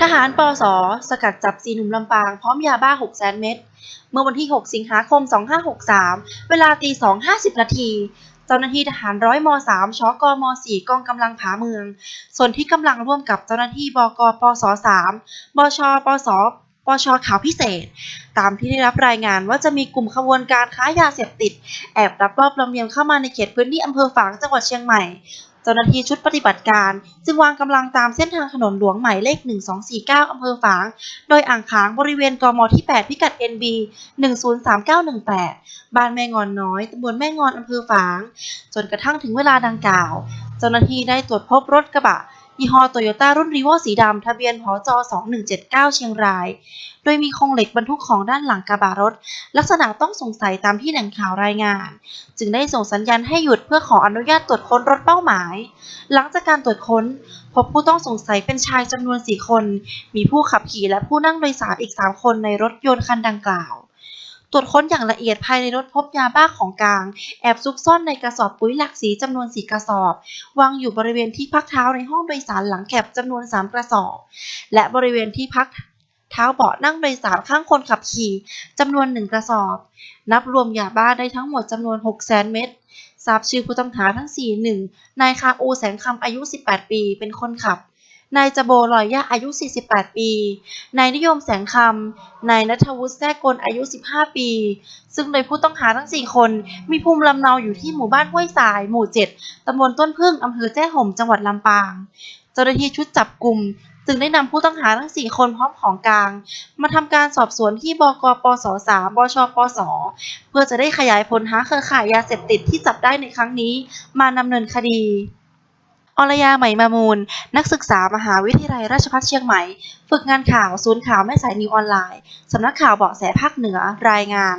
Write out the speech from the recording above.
ทหารปสสกัดจับสีหนุ่มลำปางพร้อมยาบ้า6แสนเม็ด เมื่อวันที่ 6 สิงหาคม 2563 เวลาตี 2.50 นาที เจ้าหน้าที่ทหารร้อยม3ชกม4กองกำลังผาเมือง ส่วนที่กำลังร่วมกับเจ้าหน้าที่บกปส3บชปสปชข่าวพิเศษ ตามที่ได้รับรายงานว่าจะมีกลุ่มขบวนการค้ายาเสพติด แอบรับรอบลำเลียงเข้ามาในเขตพื้นที่อำเภอฝางจังหวัดเชียงใหม่ เจ้าหน้าที่ชุดปฏิบัติการ จึงวางกำลังตามเส้นทางถนนหลวงหมายเลข 1249 อำเภอฝาง โดยอ่างค้างบริเวณกมที่ 8 พิกัด NB 103918 บ้านแม่งอนน้อยตำบลแม่งอนอำเภอฝาง จนกระทั่งถึงเวลาดังกล่าว เจ้าหน้าที่ได้ตรวจพบรถกระบะ ยี่ห้อโตโยต้ารุ่นรีโวสีดำทะเบียนพจ2179 เชียงราย โดยมีโครงเหล็กบรรทุกของด้านหลังกระบะรถ ลักษณะต้องสงสัยตามที่แหล่งข่าวรายงาน จึงได้ส่งสัญญาณให้หยุดเพื่อขออนุญาตตรวจค้นรถเป้าหมาย หลังจากการตรวจค้น พบผู้ต้องสงสัยเป็นชายจำนวน 4 คน มีผู้ขับขี่และผู้นั่งโดยสารอีก 3 คนในรถยนต์คันดังกล่าว ตรวจค้นอย่างละเอียดภายในรถพบยาบ้าของกลาง แอบซุกซ่อนในกระสอบปุ๋ยหลักสีจำนวน4กระสอบ วางอยู่บริเวณที่พักเท้าในห้องโดยสารหลังแคบจำนวน 3 กระสอบ และบริเวณที่พักเท้าเบาะนั่งโดยสารข้างคนขับขี่จำนวน1กระสอบ นับรวมยาบ้าได้ทั้งหมดจำนวน6 0 0 0 0เม็ดทราบชื่อผู้ต้องหาทั้ง 4 1 นายคาอูแสงคำอายุ 18 ปี เป็นคนขับ นายจโบลอยยะอายุ 48 ปี นายนิยมแสงคำ นายนัทวุฒิแท้กลอายุ 15 ปี ซึ่งโดยผู้ต้องหาทั้ง 4 คน มีภูมิลำเนาอยู่ที่หมู่บ้านห้วยสาย หมู่ 7ตำบลต้นพึ่งอำเภอแจ้ห่ม จังหวัดลำปาง เจ้าหน้าที่ชุดจับกลุ่มจึงได้นำผู้ต้องหาทั้ง 4 คนพร้อมของกลาง มาทำการสอบสวนที่บกปส3บชปส เพื่อจะได้ขยายผลหาเครือข่ายยาเสพติดที่จับได้ในครั้งนี้ มาดำเนินคดี อรยาไหมมามูล นักศึกษามหาวิทยาลัยราชภัฏเชียงใหม่ ฝึกงานข่าวศูนย์ข่าวแม่สายนิวออนไลน์ สำนักข่าวเบาะแสภาคเหนือ รายงาน